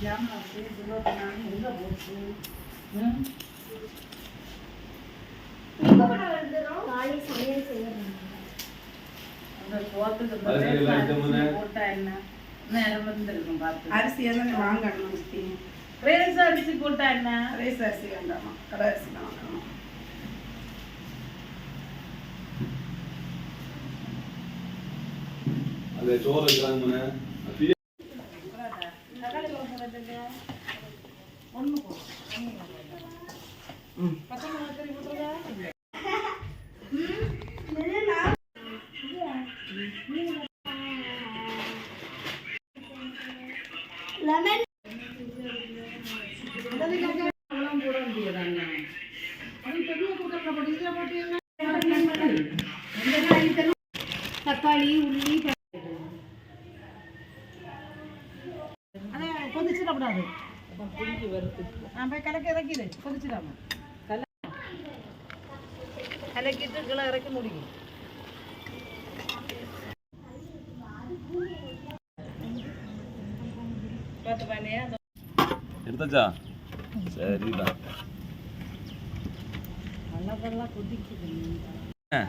ஜாமான் இருபத்தி நாலு எங்கே போச்சு ம் காலை சமையல் செய்யணும். அந்த சோத்துக்கு இந்த அது சரி, ரேஷன் லைட்டு முன்ன. அரிசி போட்டா என்ன? நேரம் வந்துருக்கும் பார்த்து அரிசி எல்லாம் வாங்கணும் ரேஸ் அரிசி போட்டா என்ன? ரேஸ் அரிசி வேண்டாமா? கடை அரிசி தான் வாங்கணும். அந்த சோறு கொதிச்சிடக்கூடாது போய் கலக்கி இறக்கிடு கொதிச்சிடாம. கல கலக்கிட்டு கிளை இறக்கி பண்ணியா எடுத்தாச்சா? சரிதான் நல்லதெல்லாம் கொதிக்குது. ஆ.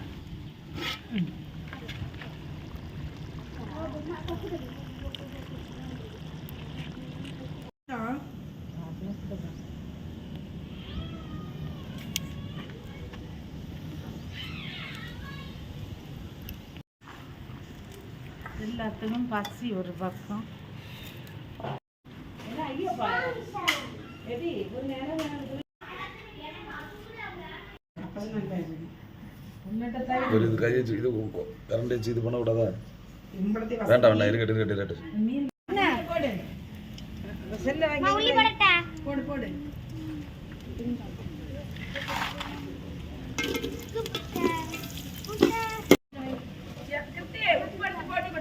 எல்லாத்துக்கும் பசி ஒரு பக்கம். ஒரு இது கையை வச்சு இது கரண்ட் வச்சு இது பண்ண விடாதா இம்பளத்தி வேண்டாம் வேண்டாம் இருக்கட்டும் இருக்கட்டும் மீன் போடு போடு போடு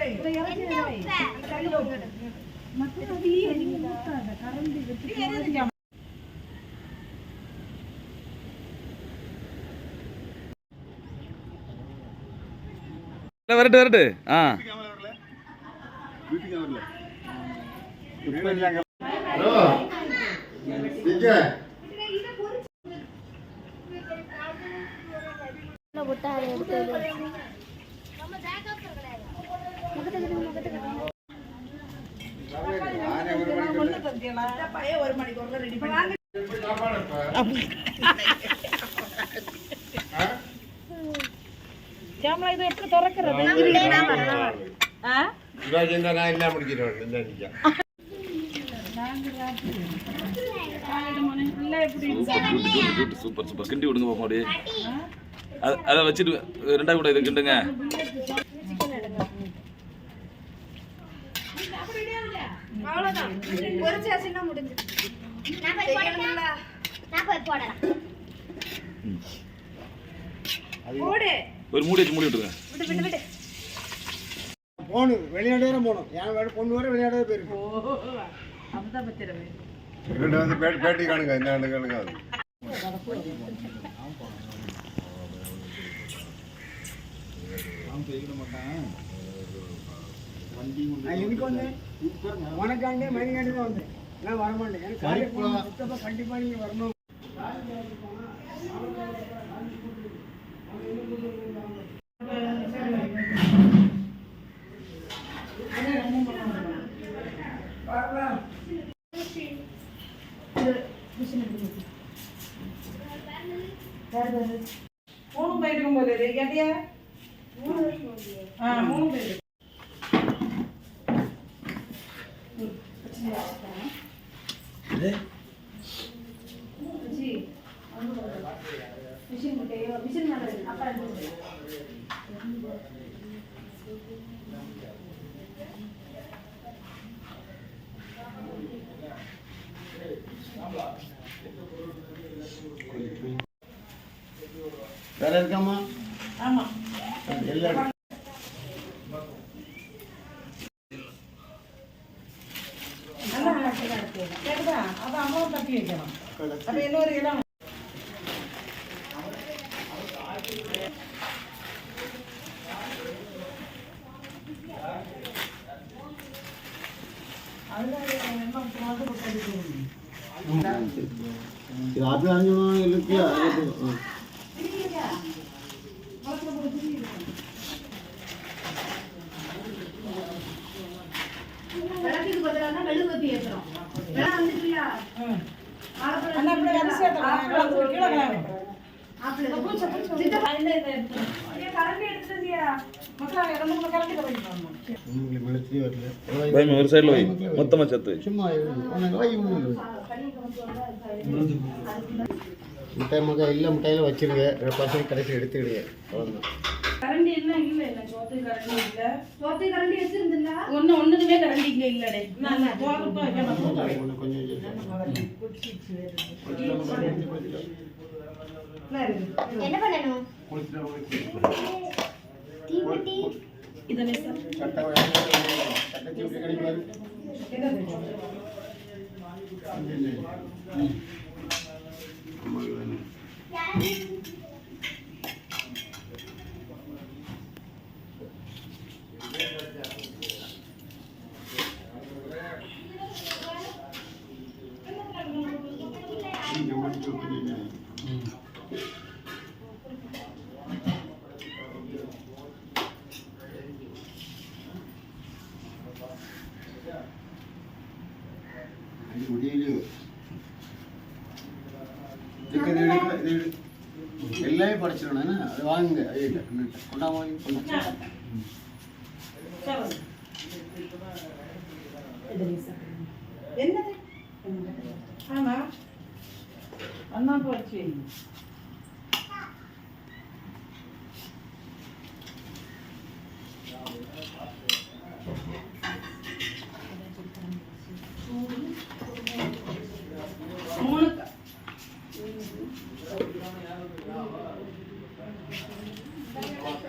இல்லை வரட்டு வரட்டு. ஆ. போட்டா கேமரா இது எப்படி திறக்கிறது. நான் எல்லாம் முடிக்கிறேன் சூப்பர் சூப்பர் சூப்பர் கிண்டி விடுங்க அது அதை வச்சுட்டு ரெண்டாவது கூட இதை கிண்டுங்க. பொரிச்சாச்சுன்னா முடிஞ்சு. நான் போய் போடட்டா? நான் போய் போடலாம். போடு ஒரு மூடி வச்சு மூடி விட்டுருங்க. விட்டு விட்டு விட்டு. போகணும். வெளிநாடு வரை போகணும். என் வேலை பொண்ணு வரை வெளிநாடு வரை ரெண்டு வந்து பேட்டி பேட்டி காணுங்க. இந்த ஆண்டு காணுங்க. அது வந்து உனக்காண்டே மணிக்காண்டி தான் வந்தேன் நான் வரமாட்டேன். எனக்கு கண்டிப்பாக நீங்கள் வரணும். மூணு போயிருக்கும் போது கேட்டியா ஆ மூணு பேர். வேற இருக்காமா? ஆமா. எல்லாம் ஒரு சைடுல வை. மொத்தமா சேர்த்து சும்மா ஒன்று வை ஒன்று முட்டை மக்க இல்லை முட்டையில வச்சிருங்க பசங்க கடைசி எடுத்துக்கிடுங்க. அவ்வளோதான் கரண்டி என்ன? இல்ல இல்ல சோத்து கரண்டி இல்ல. சோத்தை கரண்டி வச்சிருந்தீங்களா? ஒண்ணு ஒண்ணுக்குமே கரண்டி இங்க இல்லடே நான் தோறுப்பா வைக்கணும் ஒன்று கொஞ்சம் என்ன பண்ணணும்? தீப்பெட்டி இதனை சட்டை சட்டை தீவிர கிடைப்பாரு? Mọi! வச்சிருந்தேன் படிச்சிடணும் அது வாங்குங்க. ஐயா வாங்கி என்னது ஆமா அண்ணா போச்சு மூணு க-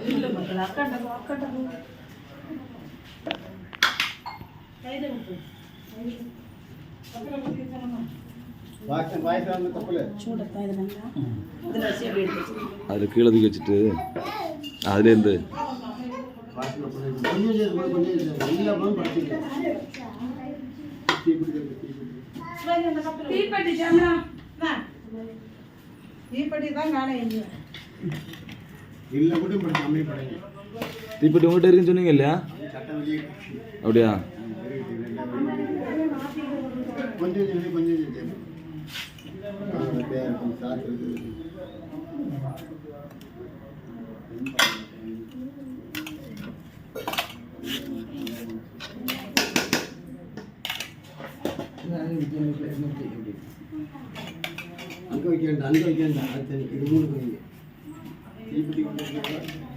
இல்ல மக்கள் அக்காட்ட போ, அக்காட்ட போ. கையில விட்டு. அப்புறம் ஊத்தி வச்சோம்னா. பாயசம் பாயசம் வந்து கப்பல் சூடத்தான் இது நல்லா. இதுல வச்சு அப்படியே எடுத்து வச்சிருங்க. அதில் கீழே தூக்கி வச்சுட்டு அதுலேருந்து தீப்பெட்டி தான் எங்க இல்லை கூட படிச்சு அம்மே தீப்பெட்டி உங்கள்கிட்ட இருக்குன்னு சொன்னீங்க இல்லையா? அப்படியா? அங்க வைக்க வேண்டாம் அங்க வைக்க வேண்டாம். இது மூணு வைங்க தீப்பெட்டி கொண்டு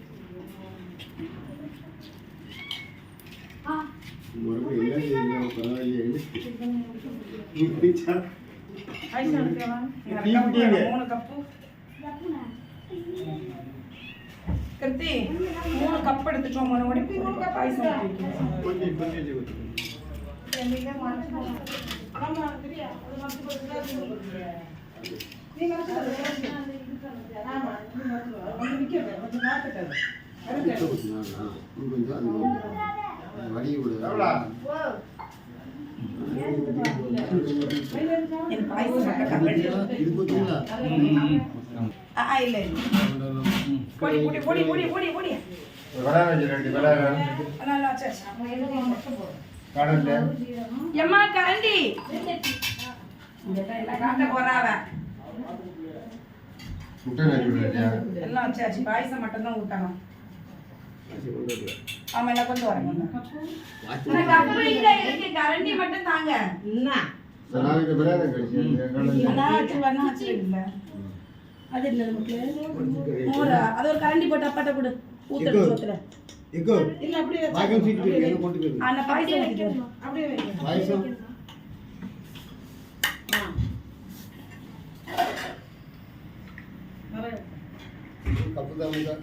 மறுபடியும் எல்லாம் செய்யலாம் பரவாயில்லையே. மூணு கப்பு. கிருத்தி மூணு கப் எடுத்துட்டோம் மணிக்கு மூணு கப் ஊற்றிக்கலாம் கொஞ்சம் கொஞ்சம். எம்மா கரண்டி. எல்லாம் வச்சாச்சு பாயசம் மட்டும் தான் ஊட்டணும் ஆமா எல்லாம் கொண்டு வரேன். இருக்கு. கரண்டி மட்டும் தாங்க. அது இல்ல நமக்கு மோரா அது ஒரு கரண்டி போட்டு அப்பாட்ட கொடு. ஊத்துற சோத்துல. இல்ல அப்படியே பாய்க்கம் சீட்டு என்ன கொண்டு அந்த பாயசம் அப்படியே. கப்பு தான்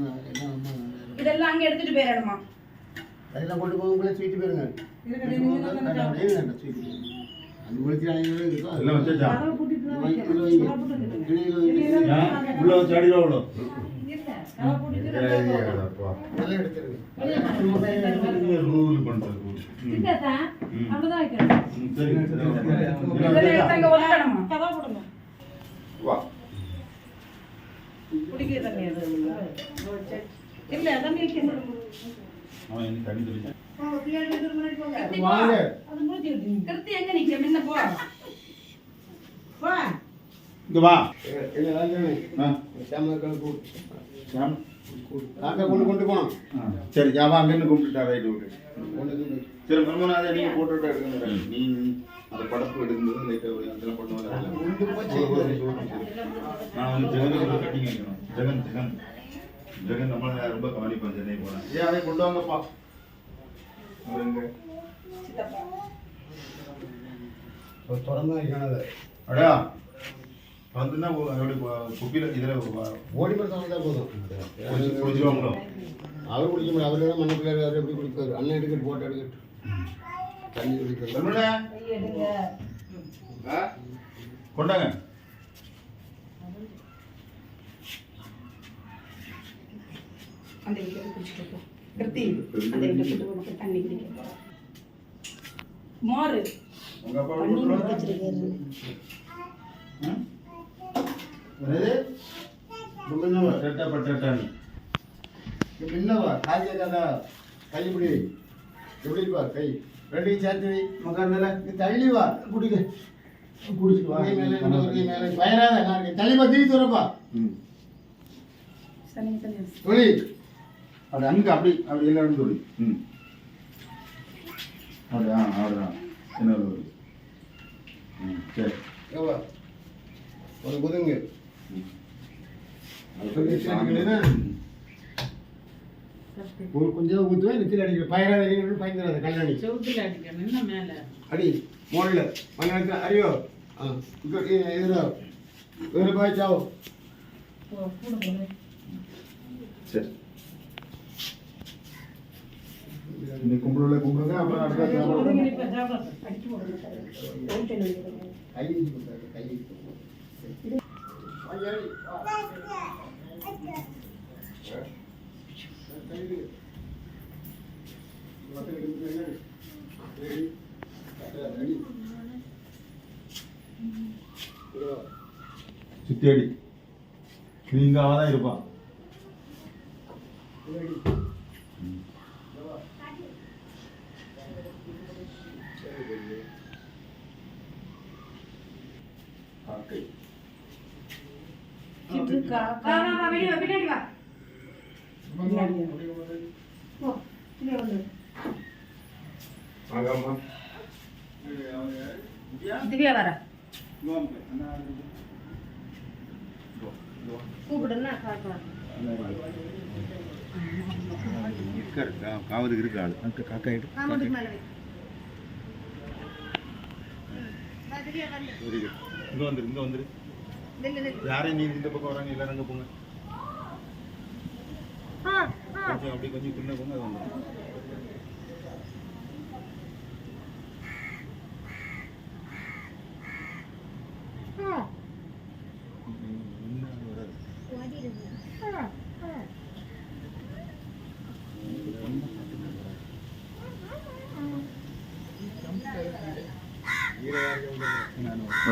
தான், எல்லாம் அம்மா தான். இதெல்லாம் அங்க எடுத்துட்டு போயிடணுமா? அதெல்லாம் கொண்டு போகும்போது ஸ்வீட் போயிருங்க. அது முடிச்சு உள்ள வச்சு அடியில் அவ்வளோ இல்ல, தண்ணி தண்ணி வாங்க. அது. கிருத்தி எங்க நிக்க முன்ன போ. இங்க வா. கொண்டு கொண்டு போனோம் சரி ஜாவா அங்கேருந்து கும்பிட்டுட்டா கொண்டு வந்து சரி மர்மனாத நீங்கள் போட்டுவிட்டு எடுக்கணும் நீ அந்த படப்பு எடுக்கும்போது லைட்டாக அதெல்லாம் பண்ணுவாங்க. நான் வந்து ஜெகனுக்கு கட்டிங் வைக்கணும். ஜெகன் ஜெகன். ஜெகன் ரொம்ப கவனிப்பான் சென்னை போனேன் ஏன் அதை கொண்டு வாங்கப்பா. திறந்தா இருக்கணும் அதை. அடா வந்துன்னா அதோட குப்பியில் இதில் ஓடி திறந்தா போதும். குடிச்சிருவாங்களோ அவர் குடிக்க முடியாது அவர் தான் மண்ணு பிள்ளையார் அவர் எப்படி குடிப்பாரு? அண்ணன் எடுக்கட்டு போட்டு எடுக்கட்டு. தண்ணி குடிக்கிறது. கொண்டாங்க. அந்த குடிச்சிட்டு கிருத்தி தண்ணி குடிக்க மோரு. கொடுத்துருவாங்க முன்னவா பட்டா பட்டாட்டான்னு முன்னவா காய்ச்ச கதா? கை பிடி. எப்படி வா கை. ரெண்டையும் சேர்த்து வை. உட்காந்துல நீ தள்ளி வா. குடிக்க. குடிச்சிட்டு வா மேலே மேலே. பயராத நான் இருக்கேன். தள்ளி வா தீ துறப்பா ம். அது அங்கே அப்படி அப்படி எல்லாரும் சொல்லி. ம். அப்படி ஆ அவ்வளோதான் இன்னொரு ஒரு. ம் சரி. ஒரு குதுங்க. ஒரு கொஞ்சம் ஊற்றுவேன் நெத்தியில் அடிக்கிற. பயராத அடிக்கணும் பயந்துடாத கல்லணி. செவுத்துல அடிக்கணும், மேல. அடி மோடல மண்ணு. சரி. கும்பிடுல கும்பிடுங்க அப்புறம் அடுத்த. கை கை நீங்க அவன் தான் இருப்பான் ரெடி. காக்கை கிட்டு கா- வா வா வா வெளிய வா பின்னாடி வா. போ பின்னாடி வந்து. திவ்யா வர. கூப்பிடுன்னா காவலுக்கு இருக்கு ஆளு? அங்க காக்கா எடு இங்க வந்துரு இங்க வந்துரு. யாரையும் நீங்க இந்த பக்கம் வராங்க எல்லாரும் அங்க போங்க. கொஞ்சம் அப்படி கொஞ்சம் பின்ன போங்க அது வந்துரும்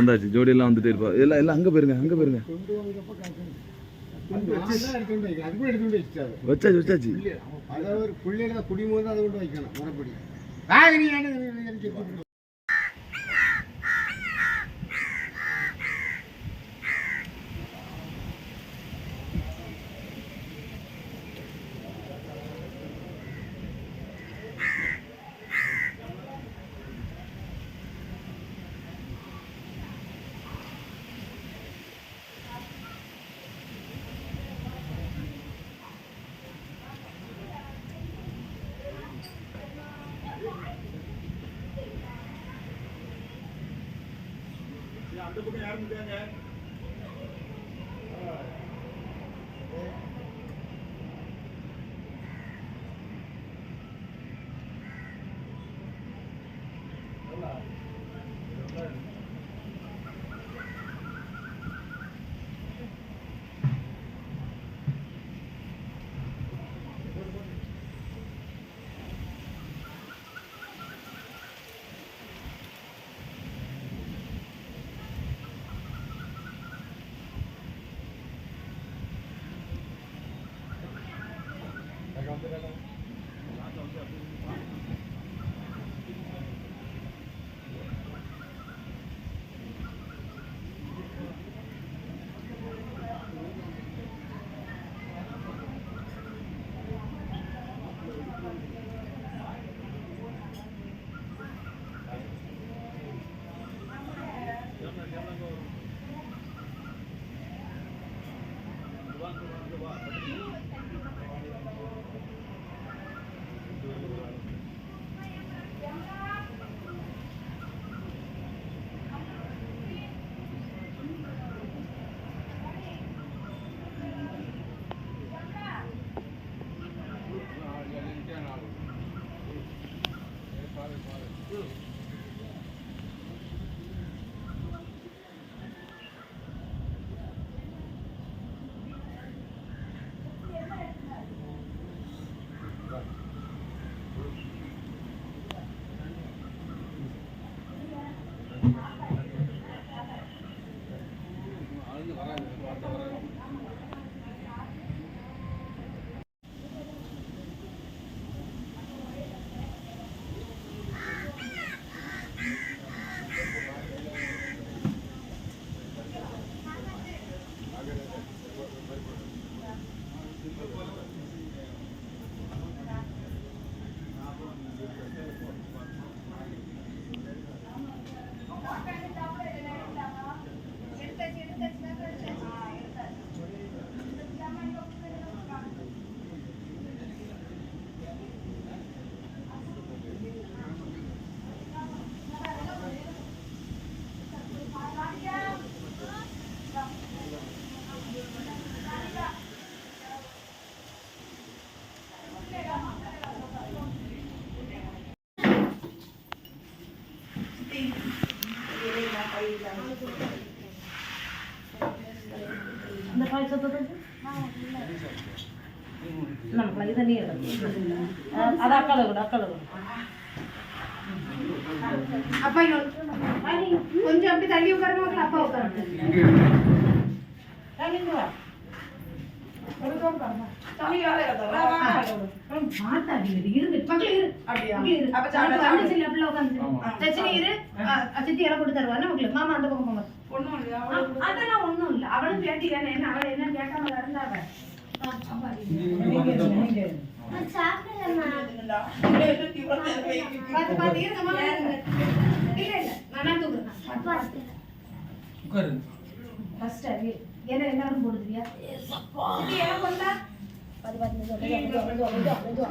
வந்தாச்சு ஜோடியெல்லாம் வந்துட்டே இருப்பா எல்லாம் எல்லாம் அங்கே போயிருங்க அங்கே போயிருங்க வச்சாச்சு வச்சாச்சு அதாவது ஒரு குடிமோது அதை கொண்டு வைக்கணும் மறுபடியும் வாங்க அந்த பக்கம் அப்பா கொஞ்சம் அப்படி தள்ளி உட்காருங்க மக்கள் அப்பா உட்காருங்க இங்க வா மாத்தாடி இருந்து மக்கள் இரு அப்படியா? இரு. அப்ப சாப்பிட, சாப்பிட. உட்காந்து சச்சினி இரு சித்தி கொடுத்து தருவாங்க உங்களுக்கு மாமா அந்த பக்கம் போங்க அதெல்லாம் ஒண்ணும் இல்ல. அவளும் தானே என்ன அவளை என்ன கேட்காம அது என்ன எல்லாரும் சித்தி எல்லாம் கொண்டா பாத்து பாத்து மெதுவா,